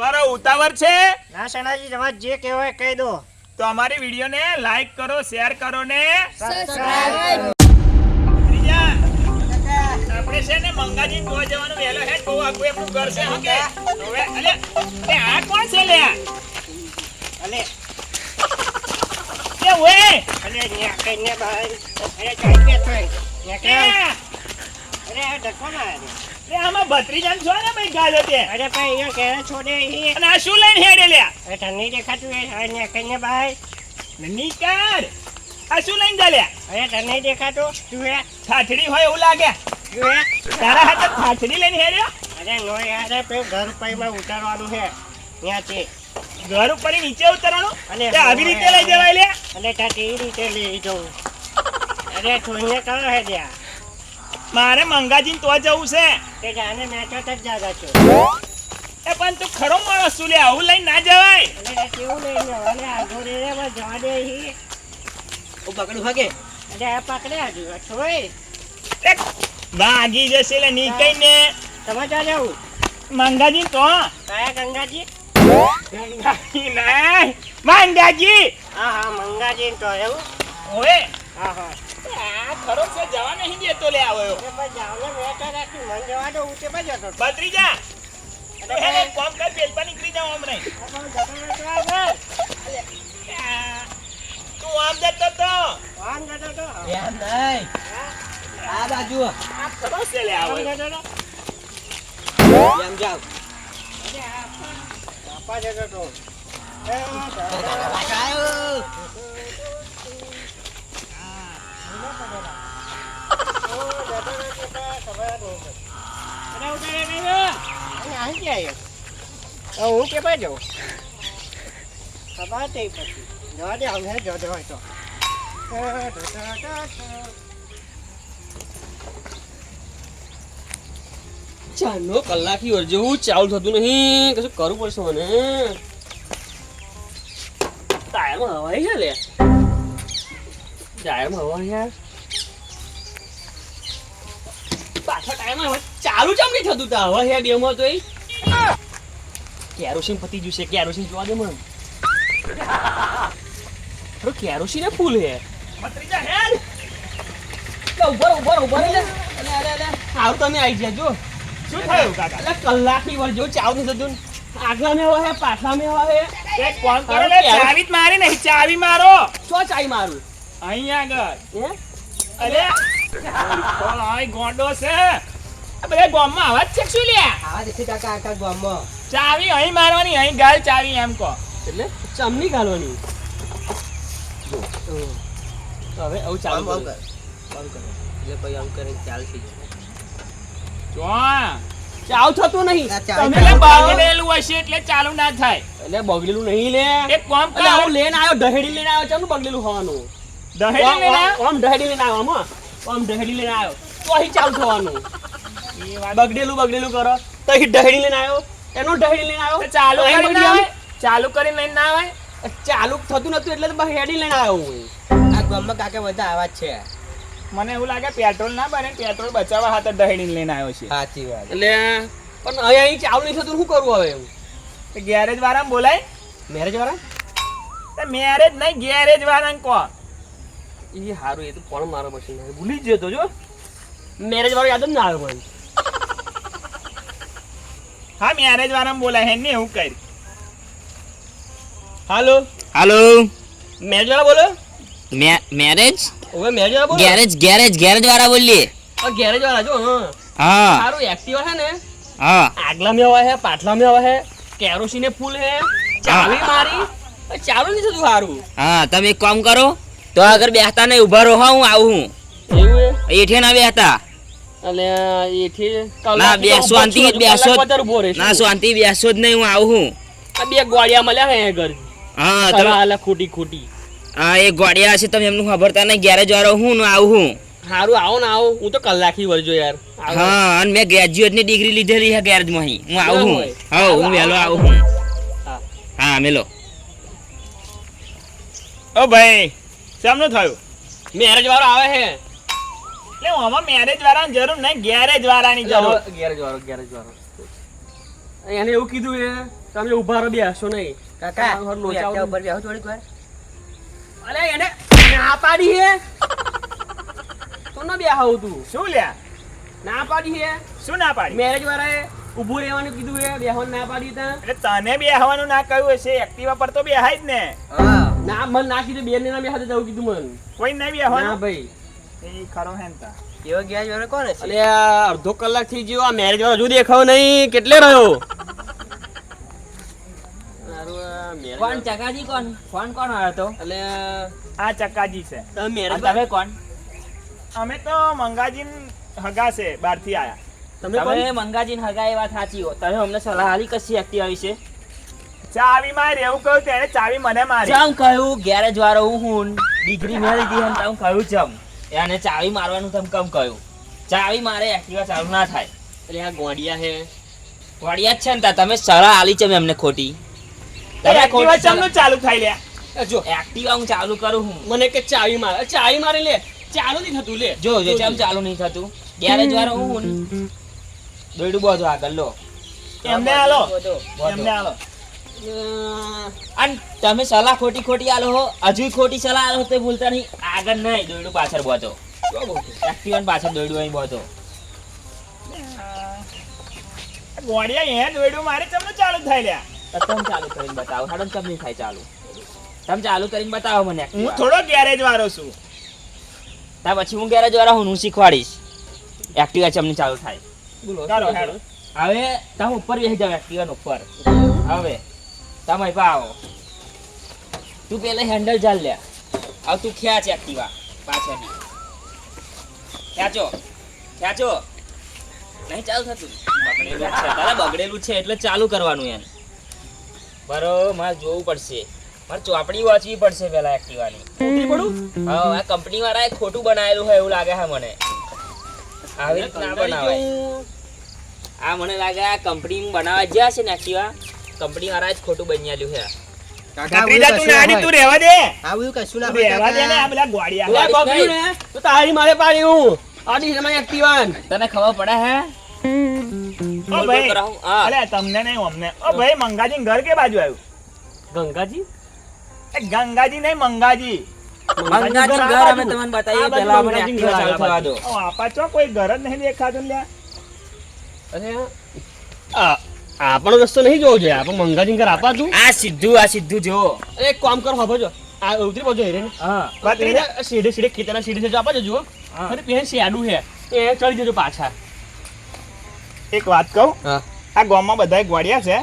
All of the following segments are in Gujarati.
બરો ઉતાવળ છે? ના સણાજી તમારે જે કહેવાય કહી દો. તો અમારી વિડીયોને લાઈક કરો શેર કરો ને સબસ્ક્રાઇબ આપણે છે ને મંગાજી ગોવા જવાનું વહેલો હે તો આખું એમનું ઘર છે હા હવે અલે એ આ કોણ છે લે? અલે. એ ઓએ અલે ન્યા કઈને ભાઈ અરે ચાઈ કે થઈ ન્યા કે અરે આ ના એ આમાં ભત્રીજાન છો ને ભાઈ તે? અરે ભાઈ અહીંયા છોડે ઈ અને આ શું લઈને હેડે લ્યા? અરે ઠંડી દેખાતું એ કઈને ભાઈ. આ શું લઈને અરે તને દેખાતું તું એ છાછડી હોય એવું લાગે. તું એ તારા હાથે છાછડી લઈને હેડ્યો? અરે નો યાર પેલું ઘર પૈમાં ઉતારવાનું છે ત્યાંથી. ઘર ઉપર નીચે ઉતરવાનું? અને આવી રીતે લઈ જવાય લે અને ત્યાં એ રીતે લઈ જવું. અરે થોઈને કરો હે ત્યાં. મારે મંગાજીને તો જવું છે. તે જાને મેચો જ જાગા છો. એ પણ તું ખરો માણસ છું લે આવું લઈને ના જવાય. કેવું લઈને અને આગો રે રે બસ જવા દે હી. ઓ પકડું હકે અને આ પકડે હજુ છોય. ભાગી જશે લે નીકળી ને. તમે જા જવું મંગાજી તો. કયા ગંગાજી? ગંગાજી ના મંગાજી. હા હા મંગાજી તો એવું. ઓએ હા હા. આ ખરો છે જવા નહીં દેતો લે આવ્યો એ બસ જાવ ને મેચો રાખી મન જવા દો ઉઠે બસ જતો બત્રીજા અરે તું હેલે કોમ કર પેલપા નીકળી જાવ હમણાં. તું આમ જતો તો. આમ જતો તો? એમ નહીં. આ બાજુ. આ ખરો છે લે આવ્યો એમ જાવ આપા જતો તો? એ, જતો તો. હું કે પછી જવા દે હવે જતો હોય તો ચારનો કલાકી વાર જેવું ચાલુ થતું નહીં. કશું કરવું પડશે મને. ટાયરમાં હવાઈ છે લે. ટાયરમાં હવાઈ યાર. પાછા ટાયરમાં હવે ચાલુ ચમ નહીં થતું તા હવા યાર બેમાં તો કેરોસીન પતી છે. કેરોસીન જોવા દે મને. અરે કેરોસીન ફૂલ હે બત્રીજા હેલ. ઉભર ઉભર ઉભર લે અલે અલે અલે હારું તમે આવી ગયા જો. શું થયું કાકા? એટલે કલાકની વાર જો ચાવ નહીં થતું આગલા મેં હવે પાછલા મેં હવા ચાવી મારી નહીં. ચાવી મારો. શું ચાવી મારું? અહીંયા આગળ. અરે કોણ આય ગોંડો છે? બધા ગામમાં અવાજ છે શું લ્યા? આવા દેખી કાકા આખા ગામમાં. ચાવી અહીં મારવાની અહીં ગાલ ચાવી એમ કહો. એટલે ચમની ગાલવાની? જો. તો હવે આવું ચાલુ આમ કરો. આમ કર. એટલે ભાઈ આમ કરીને ચાલશે જો ચાવ થતું નહીં. તમે લે બગડેલું હશે એટલે ચાલુ ના થાય. એટલે બગડેલું નહીં લે. એક કામ કર. હું લેન આવ્યો દહેડી લઈને આવ્યો ચાલુ બગડેલું હોવાનું? દહેડી લઈને આવ. આમ દહેડી લઈને આવ્યો આમ હો. દહેડી લઈને આવ્યો. તો અહીં ચાલુ થવાનું બગડેલું બગડેલું કરો. તો અહીં દહેડી લઈને આવ્યો. એનું દહેડી લઈને આવ્યો. ચાલુ કરી ના આવે? ચાલુ કરીને લઈને ના આવે? ચાલુ થતું નતું એટલે તો હેડી લઈને આવ્યો હું. આ ગામમાં કાકે બધા આવા છે. મને એવું લાગે પેટ્રોલ ના બને પેટ્રોલ બચાવવા હાથે દહેડી લઈને આવ્યો છે. સાચી વાત. એટલે પણ અહીં અહીં ચાલુ નહીં થતું શું કરવું હવે એવું? ગેરેજ વાળા બોલાય. મેરેજ વાળા મેરેજ નહીં ગેરેજ વાળા કહો. એ સારું એ તો કોણ મારો મશીન ભૂલી જ જતો જો. મેરેજ વાળો યાદ જ ના આવ્યો મને. હા મેરેજ વાળા બોલાય હે ને એવું કરી હાલો? હાલો? મેરેજ વાળા બોલો? મેરેજ ઓવે મેરેજ વાળા બોલો? ગેરેજ ગેરેજ ગેરેજ વાળા બોલીએ. આ ગેરેજ વાળા જો હા. હા. સારું એક્ટિવા છે ને? હા. આગલા મે આવે હે પાછલા મે આવે હે કેરોસીને ફૂલ હે. ચાવી મારી. ચાલુ નહીં થતું સારું હા તમે એક કામ કરો. તો આગળ બેસતા નહીં ઊભા રહો હું આવું હું. એવું એઠે ના બેહતા એટલે એથી ના બેસો આંતી બેસો ના ના શાંતિ બેસો જ નહીં હું આવું હું. બે ગોળિયા મળ્યા હે ઘર હા તમે તમે આલા ખોટી ખોટી. હા એ ગોળિયા હશે તમે એમનું ખબરતા નહીં ગેરેજ વાળો હું ને આવું હું. સારું આવો ને આવો હું તો કલાકી વળજો યાર. હા અને મેં ગ્રેજ્યુએટની ડિગ્રી લીધેલી છે ગેરેજમાં હું આવું હું. હોય. હા હું વહેલો આવું હું. હા. હા મેલો. ઓ ભાઈ શેમનું થયું? મેરેજ વાળો આવે છે. એટલે આમાં મેરેજ વાળાની જરૂર નહીં ગેરેજ વાળાની જરૂર. ગેરેજ વાળો ગેરેજ વાળો એને એવું કીધું એ તમે ઊભા રહો બેસો નહીં. કાકા તું લોચા ઉપર બેહો થોડીક વાર. અરે એને ના પાડી હે. તો ન બેહાવ તું. શું લ્યા? ના પાડી હે. શું ના પાડી? મેરેજ વાળાએ ઊભું રહેવાનું કીધું હે બેહવાનું ના પાડી તા. એટલે તને બેહવાનું ના કહ્યું હશે એક્ટિવા પર તો બેહાય જ ને. હા. ના મન ના કીધું બેન ને ના બેહાતે જવું કીધું મન. કોઈ નહીં ના ભાઈ. એ ખરો હેંતા કેવો ગયા જોરે કોણ છે અલે અડધો કલાક થઈ ગયો આ મેરેજ વાળો હજુ દેખાવ નહીં. કેટલે રહ્યો? કોણ ચકાજી કોણ? ફોન કોણ આવ્યો તો અલે આ ચકાજી છે. તમે તમે કોણ? અમે તો મંગાજી હગા છે બહારથી આયા. તમે મંગાજીન હગા એ વાત સાચી હો. તમે અમને સલાહ આલી કશી એક્ટિવા વિશે ચાવી માં એવું કહ્યું તેને ચાવી મને મારી. ચમ કહ્યું? ગેરેજ વાળો હું હું ડિગ્રી મેળવી લીધી એમ તમે કહ્યું ચમ. એને ચાવી મારવાનું તમે કમ કહ્યું. ચાવી મારે એક્ટિવા ચાલુ ના થાય. એટલે આ ગોડિયા હે ગોડિયા જ છે ને તમે સલાહ આલી છે એમને ખોટી. તમે ખોટી ચમનું ચાલુ થઈ લ્યા જો એક્ટિવા હું ચાલુ કરું હું. મને કે ચાવી મારે ચાવી મારી લે. ચાલુ નહીં થતું લે. જો જો ચમ ચાલુ નહીં થતું. ગેરેજ વાળો હું દોડું બધું આગળ લો. એમને આલો. એમને આલો અને તમે સલાહ ખોટી ખોટી આલો હો હજુ ખોટી સલાહ આલો તે ભૂલતા નહીં. આગળ નહીં દોયડું પાછળ બોતો એક્ટિવન પાછળ દોયડું અહીં બોતો ગોડિયા એ દોયડું મારે તમને ચાલુ થાય લ્યા. તમે ચાલુ કરીને બતાવો હાડો તમને થાય ચાલુ. તમે ચાલુ કરીને બતાવો મને હું. થોડો ગેરેજ વાળો છું. તા પછી હું ગેરેજ વાળા હું શીખવાડીશ. એક્ટિવા ચમની ચાલુ થાય. ચાલો હવે તમે ઉપર બેસી જાવ એક્ટિવા ઉપર. હવે. તમે પાવો. તું પેલે હેન્ડલ ચાલ લે. આવ તું ખેંચ એક્ટિવા પાછળની ખ્યાચો ખ્યાચો. નહીં ચાલુ થતું. બગડેલું છે. તારા બગડેલું છે એટલે ચાલુ કરવાનું એને. બરોબર મારે જોવું પડશે. મારે ચોપડી વાંચવી પડશે પેલા એક્ટિવાની ખોટી પડું? હા આ કંપની વાળાએ ખોટું બનાવેલું હોય એવું લાગે છે મને. આવી રીતે ના બનાવાય. આ મને લાગે આ કંપની બનાવવા જ્યાં છે ને એક્ટિવા કંપની વાળા જ ખોટું બન્યાલું છે. ભત્રીજા તું નાની તું રહેવા દે. આવું કશું ના રહેવા દે ને આ બધા ગોળિયા આ બગડ્યું ને? તો તારી મારે પાડી હું. આડી છે એક્ટિવાન. તને ખબર પડે હે? ઓ બોલ બોલ ભાઈ. કરાવું. તમને નહીં અમને. ઓ ભાઈ મંગાજી ઘર કે બાજુ આવ્યું? ગંગાજી? એ ગંગાજી નહીં મંગાજી. મંગાજી ઘર અમે તમને બતાવીએ પહેલા અમને એક્ટિવા ચાલુ થવા દો ઓ આપા ચો કોઈ ઘર જ નહીં દેખાતું લ્યા અરે આ. આપણો રસ્તો નહીં જોવો જોઈએ. આપણે મંગાજી ઘર આપા તું. આ સીધું આ સીધું જો. એક કામ કરો હવે જો આ ઉતરી પડજો હેરે હા. સીધે સીધે ખેતરના સીધે સીધે આપા જજો અરે પેન શેડું હે. એ ચડી જજો પાછા. એક વાત કહું? આ ગામમાં બધા ગોળિયા છે.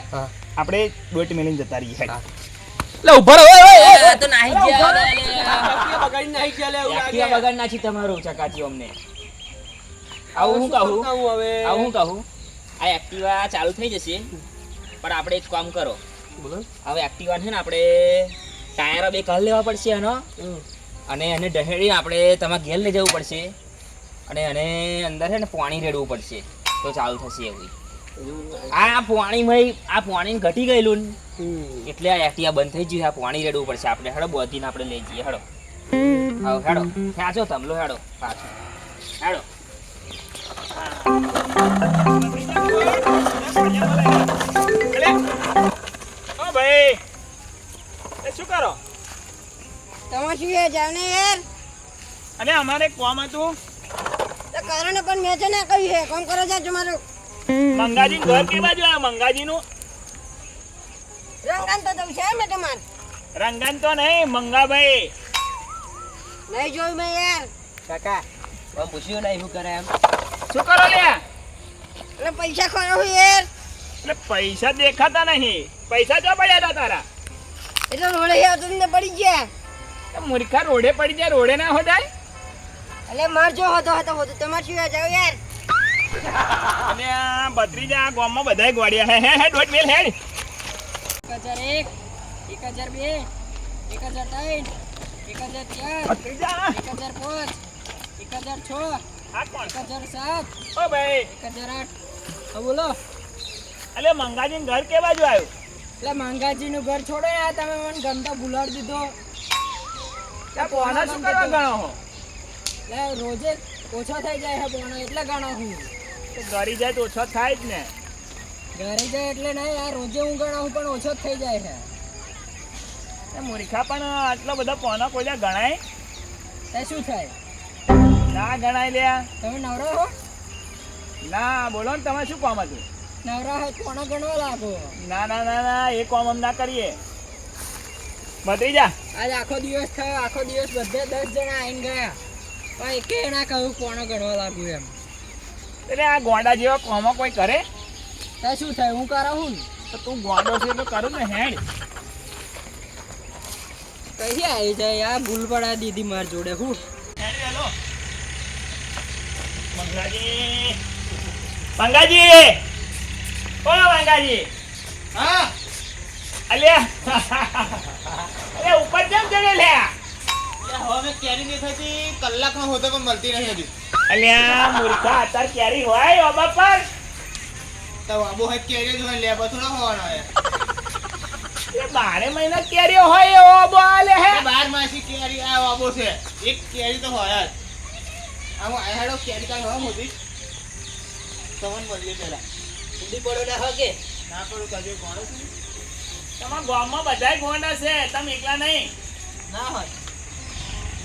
આપણે દોટ મેલીને જતા રહીએ. લે ઊભા રહો ઓય, ઓય, ઓય. તો નાહી ગયા. બગાડી નાખી છે, લે, બગાડ નાખી તમારું ચકાચી અમને. આવું હું કહું? આવું હું કહું? આ એક્ટિવા ચાલુ થઈ જશે. પણ આપણે એક કામ કરો. બોલો. હવે એક્ટિવા છે ને આપણે ટાયરો બે કાલ લેવા પડશે એનો. અને એને ડહેડી આપણે તમારે ઘેર લઈ જવું પડશે. અને એને અંદર છે ને પાણી રેડવું પડશે. તો ચાલુ થશે એવું. આ ભાઈ આ પાણી ઘટી ગયેલું ને, એટલે આ એક્ટિવા બંધ થઈ ગયું. આ પાણી રેડવું પડશે. આપણે હેડો બોધીને આપણે લઈ જઈએ. હેડો. હા હેડો. ખેંચો તમલો હેડો. પાછો. હેડો. ભાઈ એ શું કરો તમારે શું યાર જાવ ને યાર અને અમારે કોમ હતું. તો કરો પણ મેં છે ને કહ્યું છે કોમ કરો જા તમારું મંગાજી ઘર કે બાજુ આવ્યું મંગાજીનું? રંગાન તો તમે છે ને તમારે રંગાન તો નહીં મંગાભાઈ. નહીં જોયું મેં યાર. કાકા પૂછ્યું નહીં શું કરે એમ? શું કરો લ્યા? એટલે પૈસા ખોયો યાર. એટલે પૈસા દેખાતા નહીં. પૈસા જો પડ્યા હતા તારા. એટલે રોડે આવતો ને પડી ગયા. મૂર્ખા રોડે પડી ગયા રોડે ના હોડાય. એટલે માર જો હતો હતો હતો તમાર શું જાવ યાર? અને આ બદરી જા ગામમાં બધાય ગોડિયા હે હે હે ડોટ મેલ હે 1001 1002 1003 1004 1005 1006 ઓ ભાઈ. હા બોલો. અલે મંગાજી ઘર કે બાજુ આવ્યું? એટલે મંગાજીનું ઘર છોડો યાર તમે મને ગમતો ભૂલાડી દીધો. શું કરવા ગણો હો એટલે રોજે ઓછો થઈ જાય છે પોણો એટલે ગણો હું. તો ગરી જાય તો ઓછો થાય જ ને. ઘરે જાય એટલે નહીં આ રોજે હું ગણાવું પણ ઓછો જ થઈ જાય છે એ મૂર્ખા પણ આટલા બધા પોના કોઈ ગણાય? તે શું થાય? ના ગણાય લ્યા. તમે નવરા હો? ના બોલો ને તમે શું કામ હતું? નવરા હોય તો ગણવા લાગો? ના ના ના ના એ કામ અમ ના કરીએ. બધી જા. આજ આખો દિવસ થયો આખો દિવસ બધે દસ જણા આવીને ગયા. પણ એકે એના કહું કોનો ગણવા લાગુ? એમ. એટલે આ ગોંડા જેવા કોમો કોઈ કરે? તો શું થાય હું કરાવું ને? તો તું ગોંડો છે તો કરું ને હેડ કઈ આવી જાય આ ભૂલ પડા દીધી માર જોડે હું. મંગાજી મંગાજી ઓ મંગાજી હા? અલ્યા અલ્યા ઉપર કેમ ચડે લ્યા હવે કેરી નહીં થતી કલાકમાં હોતો પણ મળતી નહીં હજી. અલ્યા મૂર્ખા અત્યારે કેરી હોય ઓબા પર તો બાબુ હોય કેરી જ હોય લે બધું ના હોવાનો એ બારે મહિના કેરીઓ હોય એવો ઓબો આલે હે. બાર માસી કેરી આ બાબો છે. એક કેરી તો હોય જ. આમ આ હેડો કેરી કાંઈ હોય મળીએ પેલા ઊંધી પડો ના હોય ના પડું કાજુ કોણ છે? તમારા ગામમાં બધાય ગોંડા છે તમે એકલા નહીં. ના હોય.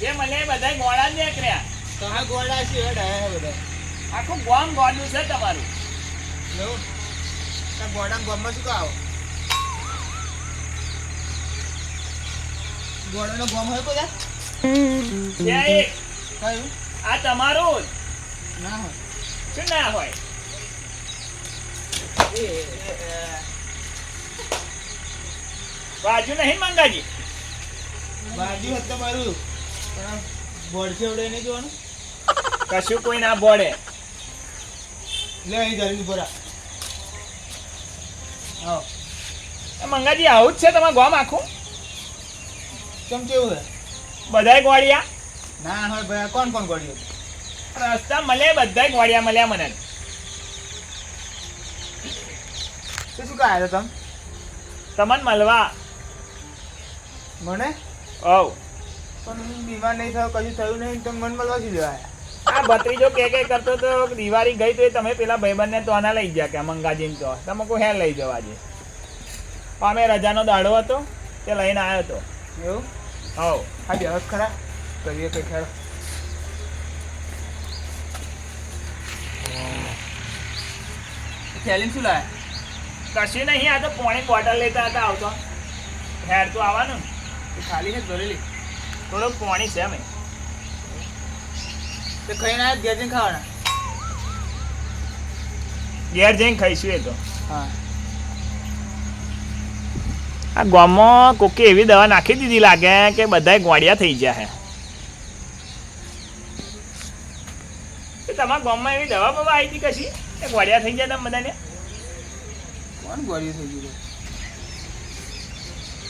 જે મળે બધાય ગોળા જ નીકળ્યા. તમે ગોળા છે હેડ બધા. આખું ગામ ગોંડું છે તમારું. ગોડા ગોળમાં શું આવો ગોળાનો ગોમ હોય બધા? જે કયું? આ તમારું. ના હોય. શું ના હોય? બાજુ નહીં મંગાજી? બાજુ તમારું. બોર્ડ છે એવડે નહીં જોવાનું? કશું કોઈ ના બોડે. લે અહીં બોરા આવો. મંગાજી આવું જ છે તમારું ગામ આખું? કેમ કેવું છે? બધાય ગોળિયા? ના હોય ભાઈ કોણ કોણ ગોળ્યું રસ્તા મળે બધાય ગોળિયા મળ્યા મને. શું શું કહ્યા તમે? તમને મળવા. મને? ઓવ પણ હું બીમાર નહીં થયો કશું થયું નહીં તમે મન મળવા શું લેવા આ ભત્રીજો કે કે કરતો તો દિવાળી ગઈ તો એ તમે પેલા ભાઈબંધને તો આના લઈ ગયા કે મંગાજીને તો. તમે કોઈ હે લઈ જવા આજે અમે રજાનો દાડો હતો તે લઈને આવ્યો હતો એવું? હોવ. હા બેહસ ખરા? કરીએ કઈ ખ્યાલ થેલી શું લાયા કશું નહીં આ તો પોણી બોટલ લેતા હતા આવતો. હેર તો આવવાનું. ખાલી છે જ ભરેલી. થોડુંક પોણી છે અમે તો ખાઈ ના ઘેર જઈને ખાવાના? ઘેર જઈને ખાઈશું એ તો. હા. આ ગામમાં કોકે એવી દવા નાખી દીધી લાગે કે બધાય ગોળિયા થઈ ગયા હે. તમારા ગામમાં એવી દવા બવા આવી હતી કશી? એ ગોળિયા થઈ ગયા તમે બધાને? કોણ ગોળી થઈ ગયું?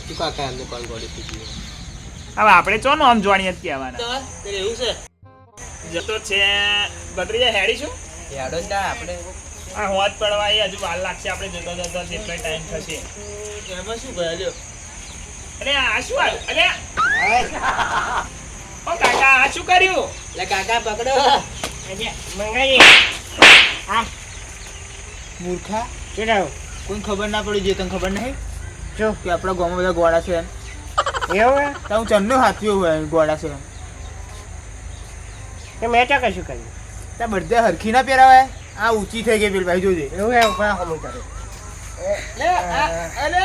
તું કાકા એમને કોણ ગોળી થઈ ગયું? હવે આપણે ચો આમ જોણીએ જ કહેવાના? એવું છે? જતો છે બદરીજા હેડી છું હેડો જ ના આપણે આ હોત પડવા એ હજુ વાર લાગશે આપણે જતો જતો જેટલો ટાઈમ થશે. એમાં શું ભાઈ લ્યો અરે આ શું આવ્યું અરે ઓ કાકા આ શું કર્યું? એટલે કાકા પકડો. મૂર્ખા? શું કોઈ ખબર ના પડી જે તને ખબર નહીં? જો. કે આપણા ગામમાં બધા ગોળા છે. એમ એવું હે તો હું ચંદનો હાથીઓ હોય ગોળા છે. એમ મેં તો કશું કર્યું. ત્યાં બધા હરખી ના પહેરાવાય? આ ઊંચી થઈ ગઈ પેલી ભાઈ જોજે. એવું હે ઉપર હમી કરે. લે અલે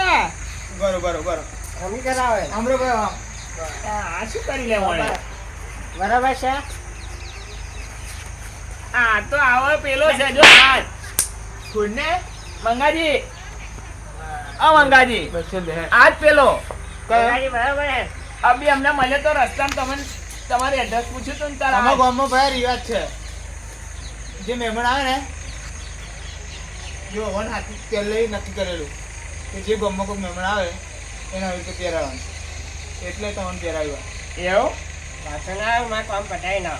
બરો બરો બરો. હમી કરાવે. હમરો ભાઈ આ શું કરી લેવાણે બરાબર છે? આ તો આવો પેલો છે જો હાથ છોડને મંગાજી. આ મંગાજી. આજ પેલો. અભી અમને મળે તો રસ્તામાં તમને તમારે એડ્રેસ પૂછ્યું તું તારા અમારા ગામમાં ભાઈ રિવાજ છે. જે મહેમાન આવે ને જો વન હાથી પહેલે નક્કી કરેલું કે જે ગામમાં કોઈ મહેમાન આવે એના રીતે પહેરાવાનું એટલે તમને પહેરાવ્યા. એવું? પાછળ ના આવે મારે કામ પટાઈ ના.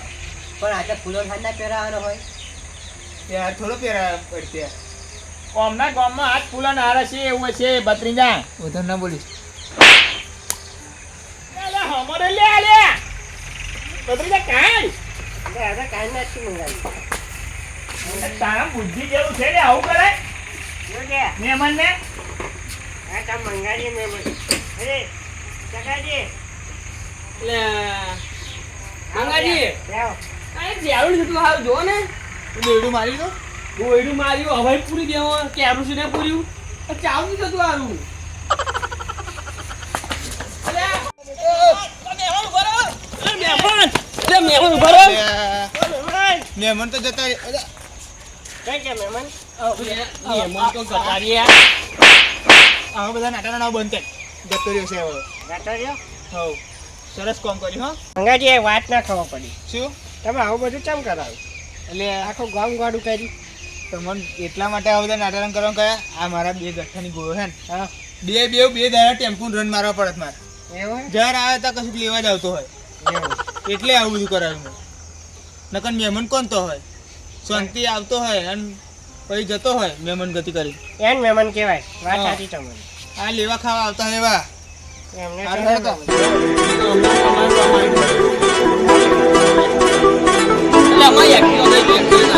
પણ આજે ફૂલો ઠંડા પહેરાવાનો હોય. ત્યાં થોડો પહેરાયા પડશે. કોમના ગામમાં હાથ ફૂલો હારા છે એવું છે બત્રીજા વધારે ના બોલીશ. લે લે બત્રીજા કાંઈ? હવે કાંઈ નથી મંગાવી તારા બુદ્ધિ જેવું છે ને આવું કરાય મહેમાન. ને એટલે મંગાજી આ એક હાલ જો ને. બેડું મારી દો ગોયડું માર્યું હવે પૂરી દેવો કેરુસી ને પૂર્યું? આ ચાલુ નથી થતું હારું. અલ્યા, આ મહેમાન. ઊભા રહો. મહેમાન અરે મહેમાન ઊભા રહો. મહેમાન તો જતા રહે- અલા, મહેમાન? તો જતા રહ્યા. આવા બધા નાટા ના બંધ જતો રહ્યો છે હવે. હવ. સરસ કામ કર્યું હો. અંગાજી વાત ના ખબર પડી. શું? તમે આવું બધું કેમ કરાવ્યું એટલે આખું ગામ ગાડું કર્યું તમને એટલા માટે આવું બધા નાટક કરવા કયા આ મારા બે ગઠ્ઠાની ગોળો છે ને. બે બે બે દાડા ટેમ્પો રન મારવા પડત મારે. જર આવે તો કશું લેવા જ આવતો હોય. એટલે આવું બધું કરાવ્યું મેં. નકર મહેમાન કોણ તો હોય? શાંતિ આવતો હોય અને પછી જતો હોય મહેમાન ગતિ કરી. એન મહેમાન કહેવાય. વાત. સાચી તમારી. આ લેવા ખાવા આવતા હોય એવા. એમને હારું કેમ હેડો. મહેમાન? એટલે અમારી